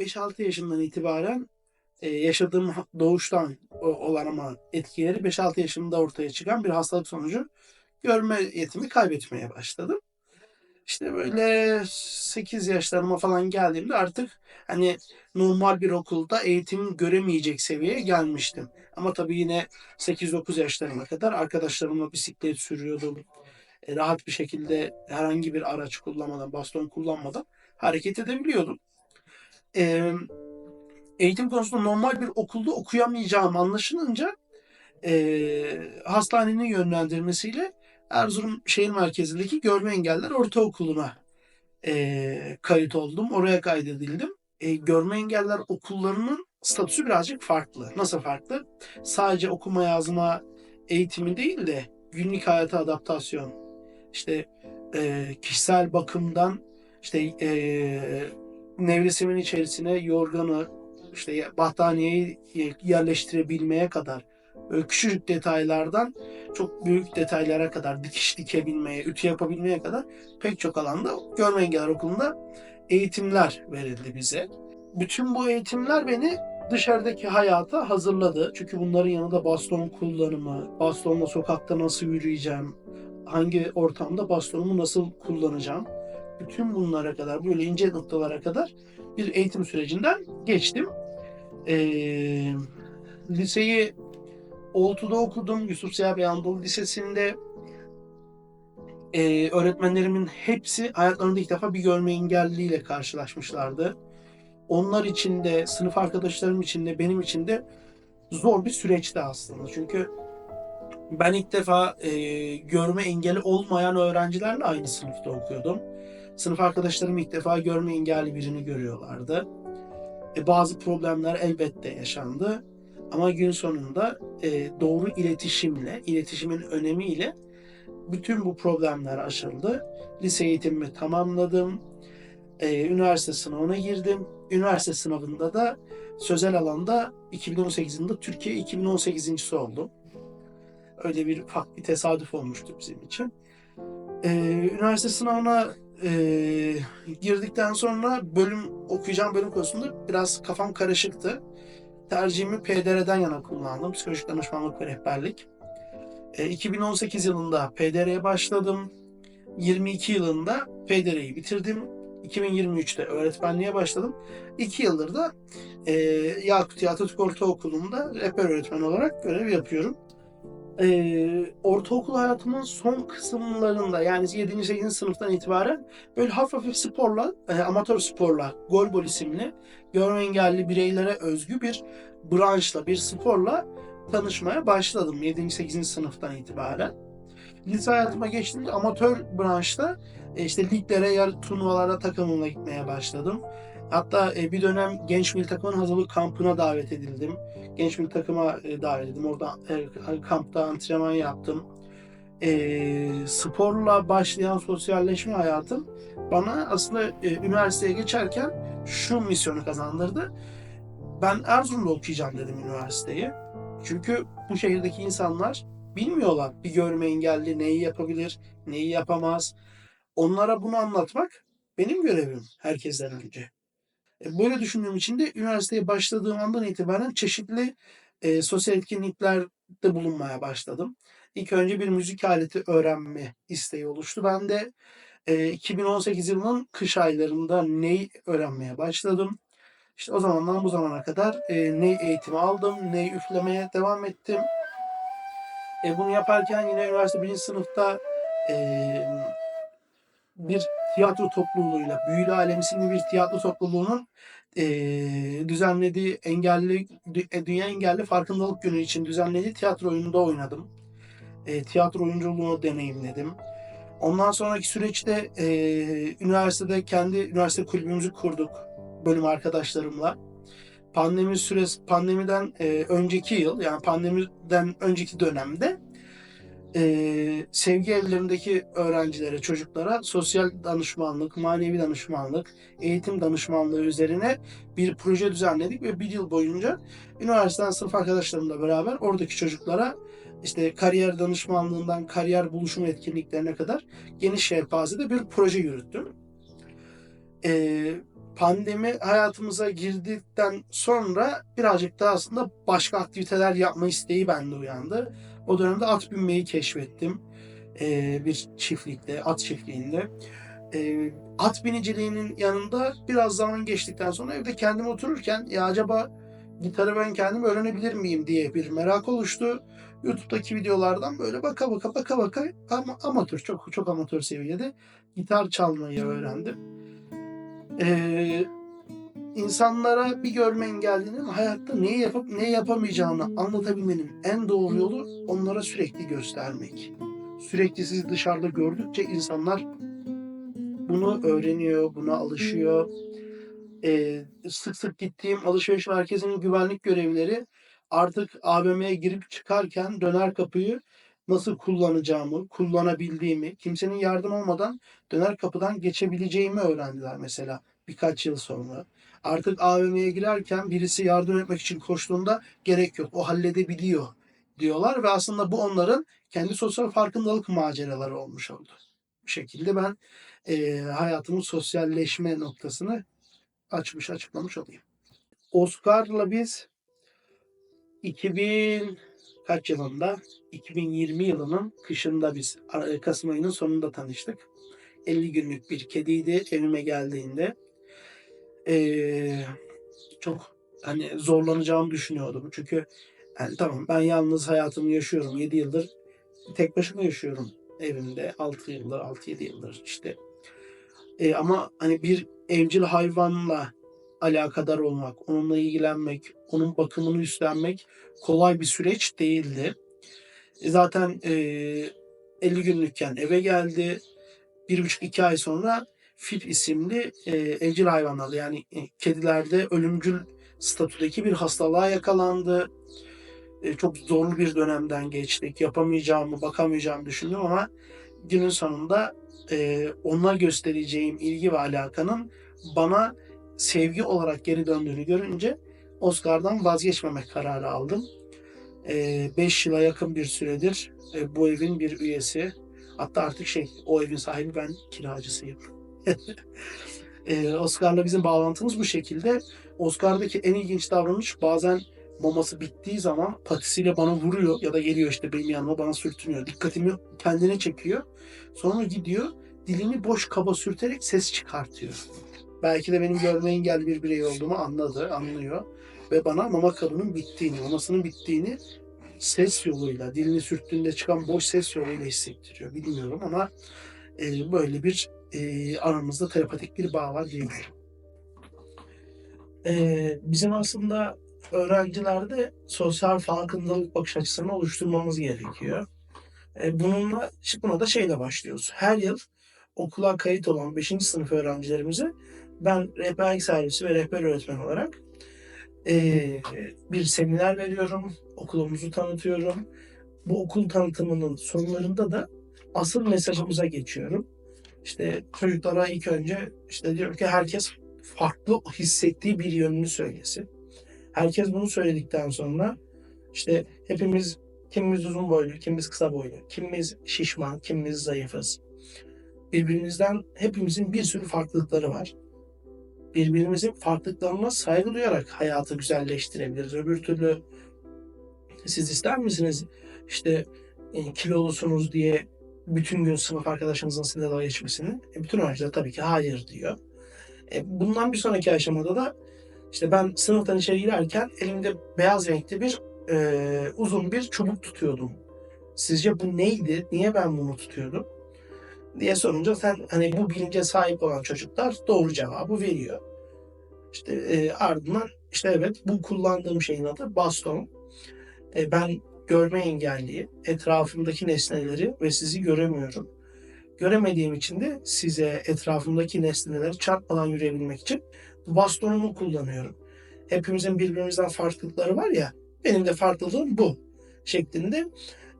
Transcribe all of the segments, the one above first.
5-6 yaşından itibaren e, yaşadığım doğuştan olan ama etkileri 5-6 yaşımda ortaya çıkan bir hastalık sonucu görme yetimi kaybetmeye başladım. İşte böyle 8 yaşlarıma falan geldiğimde artık hani normal bir okulda eğitim göremeyecek seviyeye gelmiştim. Ama tabii yine 8-9 yaşlarına kadar arkadaşlarımla bisiklet sürüyordum. E, rahat bir şekilde herhangi bir araç kullanmadan, baston kullanmadan hareket edebiliyordum. E, eğitim konusunda normal bir okulda okuyamayacağım anlaşılınca e, hastanenin yönlendirmesiyle Erzurum şehir merkezindeki görme engeller ortaokuluna e, kayıt oldum. Oraya kaydedildim. E, görme engeller okullarının statüsü birazcık farklı. Nasıl farklı? Sadece okuma yazma eğitimi değil de günlük hayata adaptasyon, işte e, kişisel bakımdan işte e, nevresimin içerisine yorganı, işte battaniyeyi yerleştirebilmeye kadar böyle küçücük detaylardan çok büyük detaylara kadar dikiş dikebilmeye, ütü yapabilmeye kadar pek çok alanda Görme Engeller Okulu'nda eğitimler verildi bize. Bütün bu eğitimler beni dışarıdaki hayata hazırladı. Çünkü bunların yanında baston kullanımı, bastonla sokakta nasıl yürüyeceğim, hangi ortamda bastonumu nasıl kullanacağım. Bütün bunlara kadar, böyle ince noktalara kadar bir eğitim sürecinden geçtim. Ee, liseyi Oltu'da okudum. Yusuf Ziya Bey Anadolu Lisesi'nde Ee, öğretmenlerimin hepsi hayatlarında ilk defa bir görme engelliyle karşılaşmışlardı. Onlar için de, sınıf arkadaşlarım için de, benim için de zor bir süreçti aslında. Çünkü ben ilk defa e, görme engeli olmayan öğrencilerle aynı sınıfta okuyordum. Sınıf arkadaşlarım ilk defa görme engelli birini görüyorlardı. E, bazı problemler elbette yaşandı. Ama gün sonunda e, doğru iletişimle, iletişimin önemiyle bütün bu problemler aşıldı. Lise eğitimimi tamamladım. E, üniversite sınavına girdim. Üniversite sınavında da sözel alanda 2018 yılında Türkiye 2018.si oldum. Öyle bir ufak bir tesadüf olmuştu bizim için. E, üniversite sınavına e, girdikten sonra bölüm okuyacağım bölüm konusunda biraz kafam karışıktı. Tercihimi PDR'den yana kullandım. Psikolojik danışmanlık ve rehberlik. E, 2018 yılında PDR'ye başladım. 22 yılında PDR'yi bitirdim. 2023'te öğretmenliğe başladım. 2 yıldır da e, Yakut Atatürk Ortaokulu'nda rehber öğretmen olarak görev yapıyorum. E, ortaokul hayatımın son kısımlarında yani 7. 8. sınıftan itibaren böyle hafif hafif sporla, e, amatör sporla, golbol isimli görme engelli bireylere özgü bir branşla, bir sporla tanışmaya başladım 7. 8. sınıftan itibaren. Lise hayatıma geçtiğimde amatör branşta e, işte liglere, yer turnuvalara takımımla gitmeye başladım. Hatta e, bir dönem genç milli takımın hazırlık kampına davet edildim. Genç milli takıma e, davet edildim. Orada e, kampta antrenman yaptım. E, sporla başlayan sosyalleşme hayatım bana aslında e, üniversiteye geçerken şu misyonu kazandırdı. Ben Erzurum'da okuyacağım dedim üniversiteyi. Çünkü bu şehirdeki insanlar bilmiyorlar bir görme engelli neyi yapabilir, neyi yapamaz. Onlara bunu anlatmak benim görevim herkesten önce. E, Böyle düşündüğüm için de üniversiteye başladığım andan itibaren çeşitli e, sosyal etkinliklerde bulunmaya başladım. İlk önce bir müzik aleti öğrenme isteği oluştu. Ben de e, 2018 yılının kış aylarında ney öğrenmeye başladım. İşte o zamandan bu zamana kadar e, ney eğitimi aldım, ney üflemeye devam ettim. E, bunu yaparken yine üniversite birinci sınıfta e, bir tiyatro topluluğuyla, Büyülü Alem isimli bir tiyatro topluluğunun e, düzenlediği engelli, Dü- Dünya Engelli Farkındalık Günü için düzenlediği tiyatro oyununda oynadım. E, tiyatro oyunculuğunu deneyimledim. Ondan sonraki süreçte e, üniversitede kendi üniversite kulübümüzü kurduk bölüm arkadaşlarımla. Pandemi süresi pandemiden e, önceki yıl yani pandemiden önceki dönemde e, sevgi evlerindeki öğrencilere, çocuklara sosyal danışmanlık, manevi danışmanlık, eğitim danışmanlığı üzerine bir proje düzenledik ve bir yıl boyunca üniversiteden sınıf arkadaşlarımla beraber oradaki çocuklara işte kariyer danışmanlığından kariyer buluşum etkinliklerine kadar geniş yelpazede bir proje yürüttüm. Ee, pandemi hayatımıza girdikten sonra birazcık daha aslında başka aktiviteler yapma isteği bende uyandı. O dönemde at binmeyi keşfettim. Ee, bir çiftlikte, at çiftliğinde. Ee, at biniciliğinin yanında biraz zaman geçtikten sonra evde kendim otururken ya acaba gitarı ben kendim öğrenebilir miyim diye bir merak oluştu. YouTube'daki videolardan böyle baka baka baka baka ama amatör çok çok amatör seviyede gitar çalmayı öğrendim. Ee, insanlara bir görme engellinin hayatta neyi yapıp ne yapamayacağını anlatabilmenin en doğru yolu onlara sürekli göstermek. Sürekli sizi dışarıda gördükçe insanlar bunu öğreniyor, buna alışıyor. Ee, sık sık gittiğim alışveriş merkezinin güvenlik görevlileri artık AVM'ye girip çıkarken döner kapıyı nasıl kullanacağımı, kullanabildiğimi, kimsenin yardım olmadan döner kapıdan geçebileceğimi öğrendiler mesela birkaç yıl sonra. Artık AVM'ye girerken birisi yardım etmek için koştuğunda gerek yok, o halledebiliyor diyorlar ve aslında bu onların kendi sosyal farkındalık maceraları olmuş oldu. Bu şekilde ben e, hayatımın sosyalleşme noktasını açmış, açıklamış olayım. Oscar'la biz 2000 kaç yılında? 2020 yılının kışında biz Kasım ayının sonunda tanıştık. 50 günlük bir kediydi evime geldiğinde. Ee, çok hani zorlanacağımı düşünüyordum. Çünkü yani tamam ben yalnız hayatımı yaşıyorum. 7 yıldır tek başıma yaşıyorum evimde. 6 yıldır, 6-7 yıldır işte. Ee, ama hani bir evcil hayvanla alakadar olmak, onunla ilgilenmek, onun bakımını üstlenmek kolay bir süreç değildi. E, Zaten e, 50 günlükken eve geldi. Bir buçuk iki ay sonra Fil isimli e, evcil hayvanlarla yani e, kedilerde ölümcül statüdeki bir hastalığa yakalandı. E, çok zorlu bir dönemden geçtik. Yapamayacağımı, bakamayacağımı düşündüm ama günün sonunda e, ona göstereceğim ilgi ve alakanın bana sevgi olarak geri döndüğünü görünce Oscar'dan vazgeçmemek kararı aldım. 5 yıla yakın bir süredir e, bu evin bir üyesi. Hatta artık şey o evin sahibi ben kiracısıyım. E, Oscar'la bizim bağlantımız bu şekilde. Oscar'daki en ilginç davranış bazen maması bittiği zaman patisiyle bana vuruyor ya da geliyor işte benim yanıma bana sürtünüyor. Dikkatimi kendine çekiyor. Sonra gidiyor dilini boş kaba sürterek ses çıkartıyor. Belki de benim görme engelli bir birey olduğumu anladı, anlıyor. Ve bana mama kabının bittiğini, mamasının bittiğini ses yoluyla, dilini sürttüğünde çıkan boş ses yoluyla hissettiriyor. Bilmiyorum ama e, böyle bir e, aramızda telepatik bir bağ var diyebilirim. E, bizim aslında öğrencilerde sosyal farkındalık bakış açısını oluşturmamız gerekiyor. E, bununla, buna da şeyle başlıyoruz. Her yıl okula kayıt olan 5. sınıf öğrencilerimize ben rehberlik servisi ve rehber öğretmen olarak e, bir seminer veriyorum. Okulumuzu tanıtıyorum. Bu okul tanıtımının sonlarında da asıl mesajımıza geçiyorum. İşte çocuklara ilk önce işte diyorum ki herkes farklı hissettiği bir yönünü söylesin. Herkes bunu söyledikten sonra işte hepimiz kimimiz uzun boylu, kimimiz kısa boylu, kimimiz şişman, kimimiz zayıfız. Birbirimizden hepimizin bir sürü farklılıkları var. Birbirimizin farklılıklarına saygı duyarak hayatı güzelleştirebiliriz. Öbür türlü siz ister misiniz işte e, kilolusunuz diye bütün gün sınıf arkadaşınızın sizinle dalga geçmesini? E, bütün öğrenciler tabii ki hayır diyor. E, bundan bir sonraki aşamada da işte ben sınıftan içeri girerken elimde beyaz renkli bir e, uzun bir çubuk tutuyordum. Sizce bu neydi? Niye ben bunu tutuyordum? diye sorunca sen hani bu bilince sahip olan çocuklar doğru cevabı veriyor. İşte e, ardından işte evet bu kullandığım şeyin adı baston. E, ben görme engelliyi, etrafımdaki nesneleri ve sizi göremiyorum. Göremediğim için de size etrafımdaki nesneleri çarpmadan yürüyebilmek için bastonumu kullanıyorum. Hepimizin birbirimizden farklılıkları var ya, benim de farklılığım bu şeklinde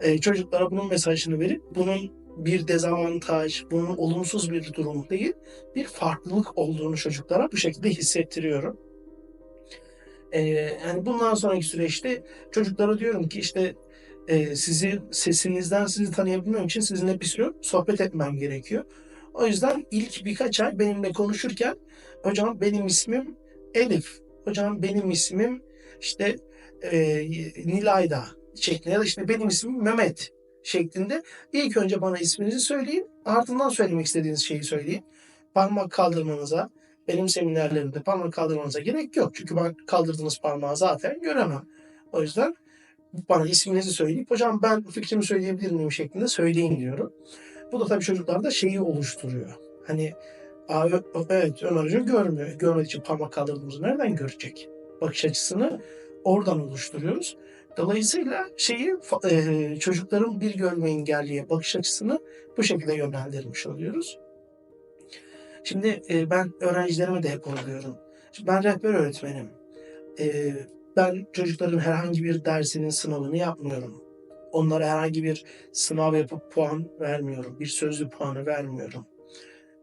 e, çocuklara bunun mesajını verip bunun bir dezavantaj, bunun olumsuz bir durum değil, bir farklılık olduğunu çocuklara bu şekilde hissettiriyorum. Ee, yani bundan sonraki süreçte çocuklara diyorum ki işte e, sizi sesinizden sizi tanıyabilmem için sizinle bir süre sohbet etmem gerekiyor. O yüzden ilk birkaç ay benimle konuşurken hocam benim ismim Elif, hocam benim ismim işte e, Nilayda şeklinde ya da işte benim ismim Mehmet şeklinde ilk önce bana isminizi söyleyin ardından söylemek istediğiniz şeyi söyleyin. Parmak kaldırmanıza benim seminerlerimde parmak kaldırmanıza gerek yok. Çünkü ben kaldırdığınız parmağı zaten göremem. O yüzden bana isminizi söyleyip hocam ben fikrimi söyleyebilir miyim şeklinde söyleyin diyorum. Bu da tabii çocuklarda şeyi oluşturuyor. Hani evet Ömer Hocam görmüyor. Görmediği için parmak kaldırdığımızı nereden görecek? Bakış açısını oradan oluşturuyoruz. Dolayısıyla şeyi çocukların bir görme engelliye bakış açısını bu şekilde yönlendirmiş oluyoruz. Şimdi e, ben öğrencilerime de hep onu diyorum. Şimdi ben rehber öğretmenim. E, ben çocukların herhangi bir dersinin sınavını yapmıyorum. Onlara herhangi bir sınav yapıp puan vermiyorum. Bir sözlü puanı vermiyorum.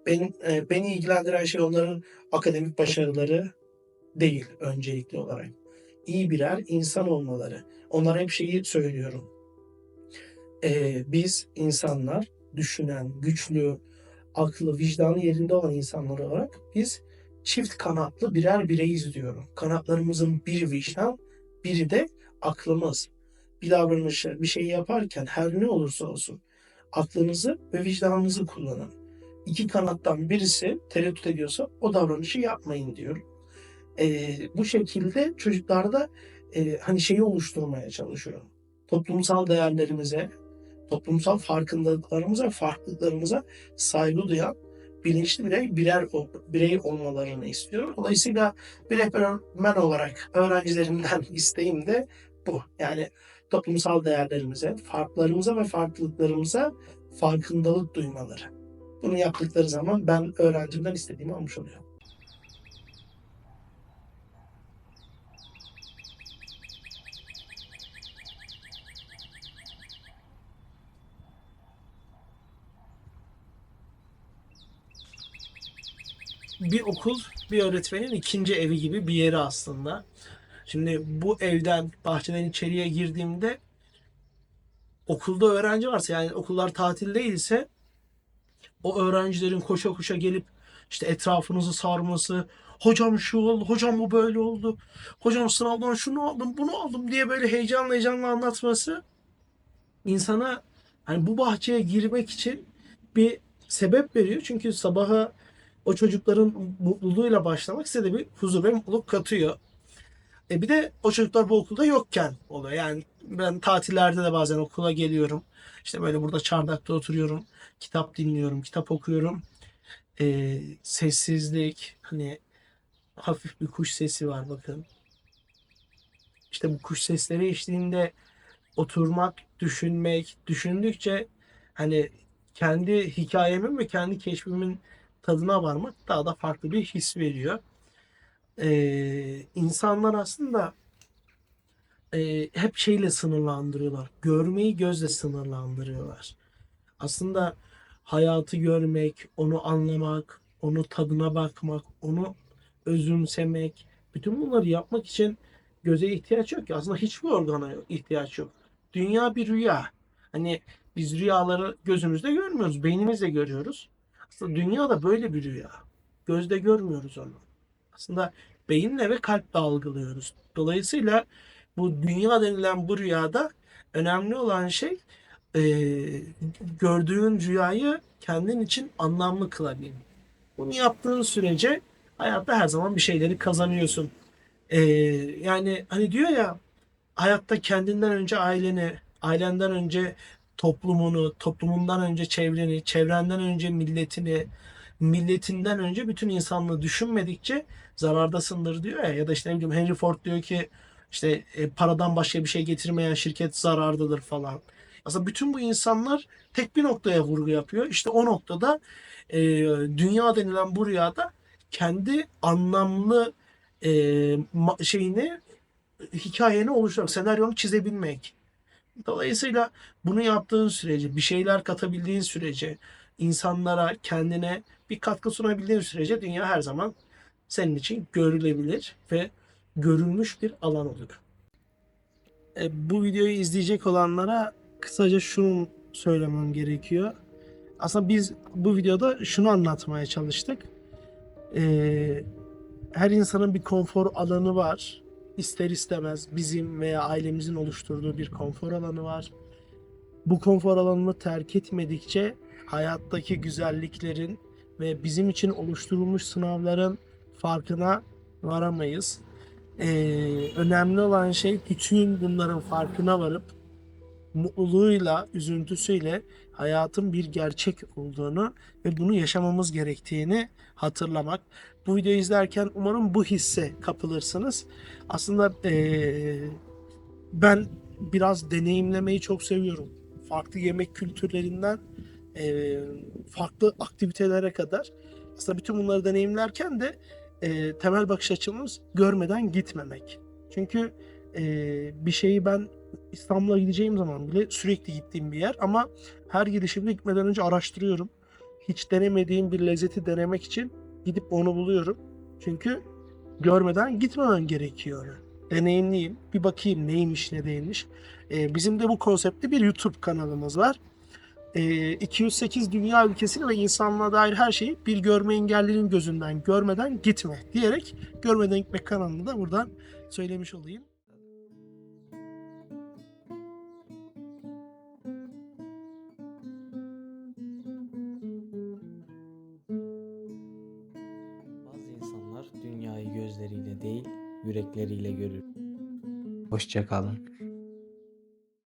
Benim, e, beni ilgilendiren şey onların akademik başarıları değil öncelikli olarak. İyi birer insan olmaları. Onlara hep şeyi söylüyorum. E, biz insanlar düşünen, güçlü, aklı, vicdanı yerinde olan insanlar olarak biz çift kanatlı birer bireyiz diyorum. Kanatlarımızın biri vicdan, biri de aklımız. Bir davranışı, bir şey yaparken her ne olursa olsun aklınızı ve vicdanınızı kullanın. İki kanattan birisi tereddüt ediyorsa o davranışı yapmayın diyorum. Ee, bu şekilde çocuklarda e, hani şeyi oluşturmaya çalışıyorum. Toplumsal değerlerimize, toplumsal farkındalıklarımıza, farklılıklarımıza saygı duyan bilinçli birey birer birey olmalarını istiyorum. Dolayısıyla bir rehbermen olarak öğrencilerimden isteğim de bu. Yani toplumsal değerlerimize, farklarımıza ve farklılıklarımıza farkındalık duymaları. Bunu yaptıkları zaman ben öğrencimden istediğimi almış oluyorum. Bir okul bir öğretmenin ikinci evi gibi bir yeri aslında. Şimdi bu evden bahçeden içeriye girdiğimde okulda öğrenci varsa yani okullar tatil değilse o öğrencilerin koşa koşa gelip işte etrafınızı sarması, hocam şu oldu, hocam bu böyle oldu, hocam sınavdan şunu aldım, bunu aldım diye böyle heyecanla heyecanla anlatması insana hani bu bahçeye girmek için bir sebep veriyor. Çünkü sabaha o çocukların mutluluğuyla başlamak size de bir huzur ve mutluluk katıyor. E bir de o çocuklar bu okulda yokken oluyor. Yani ben tatillerde de bazen okula geliyorum. İşte böyle burada çardakta oturuyorum. Kitap dinliyorum, kitap okuyorum. E, sessizlik, hani hafif bir kuş sesi var bakın. İşte bu kuş sesleri eşliğinde oturmak, düşünmek, düşündükçe hani kendi hikayemin ve kendi keşfimin tadına varmak daha da farklı bir his veriyor. Ee, insanlar aslında e, hep şeyle sınırlandırıyorlar. Görmeyi gözle sınırlandırıyorlar. Aslında hayatı görmek, onu anlamak, onu tadına bakmak, onu özümsemek, bütün bunları yapmak için göze ihtiyaç yok ki. Aslında hiçbir organa ihtiyaç yok. Dünya bir rüya. Hani biz rüyaları gözümüzde görmüyoruz, beynimizle görüyoruz. Aslında dünya da böyle bir rüya. Gözde görmüyoruz onu. Aslında beyinle ve kalple algılıyoruz. Dolayısıyla bu dünya denilen bu rüyada önemli olan şey e, gördüğün rüyayı kendin için anlamlı kılabilmek. Bunu yaptığın sürece hayatta her zaman bir şeyleri kazanıyorsun. E, yani hani diyor ya hayatta kendinden önce aileni, ailenden önce toplumunu, toplumundan önce çevreni, çevrenden önce milletini, milletinden önce bütün insanlığı düşünmedikçe zarardasındır diyor ya. Ya da işte ne bileyim Henry Ford diyor ki işte e, paradan başka bir şey getirmeyen şirket zarardadır falan. Aslında bütün bu insanlar tek bir noktaya vurgu yapıyor. İşte o noktada e, dünya denilen bu rüyada kendi anlamlı e, şeyini hikayeni oluşturmak, senaryonu çizebilmek. Dolayısıyla bunu yaptığın sürece, bir şeyler katabildiğin sürece, insanlara, kendine bir katkı sunabildiğin sürece dünya her zaman senin için görülebilir ve görülmüş bir alan olur. E, bu videoyu izleyecek olanlara kısaca şunu söylemem gerekiyor. aslında biz bu videoda şunu anlatmaya çalıştık. Ee, her insanın bir konfor alanı var. İster istemez bizim veya ailemizin oluşturduğu bir konfor alanı var. Bu konfor alanını terk etmedikçe hayattaki güzelliklerin ve bizim için oluşturulmuş sınavların farkına varamayız. Ee, önemli olan şey bütün bunların farkına varıp mutluluğuyla, üzüntüsüyle hayatın bir gerçek olduğunu ve bunu yaşamamız gerektiğini hatırlamak. Bu videoyu izlerken umarım bu hisse kapılırsınız. Aslında eee, ben biraz deneyimlemeyi çok seviyorum. Farklı yemek kültürlerinden eee, farklı aktivitelere kadar. Aslında bütün bunları deneyimlerken de eee, temel bakış açımız görmeden gitmemek. Çünkü eee, bir şeyi ben İstanbul'a gideceğim zaman bile sürekli gittiğim bir yer ama her gidişimde gitmeden önce araştırıyorum. Hiç denemediğim bir lezzeti denemek için gidip onu buluyorum. Çünkü görmeden gitmemem gerekiyor. Deneyimliyim. Bir bakayım neymiş ne değilmiş. Ee, bizim de bu konseptte bir YouTube kanalımız var. Ee, 208 dünya ülkesini ve insanlığa dair her şeyi bir görme engellinin gözünden görmeden gitme diyerek görmeden gitmek kanalını da buradan söylemiş olayım. Yürekleriyle görür. Hoşça kalın.